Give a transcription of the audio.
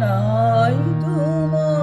তাই তোমার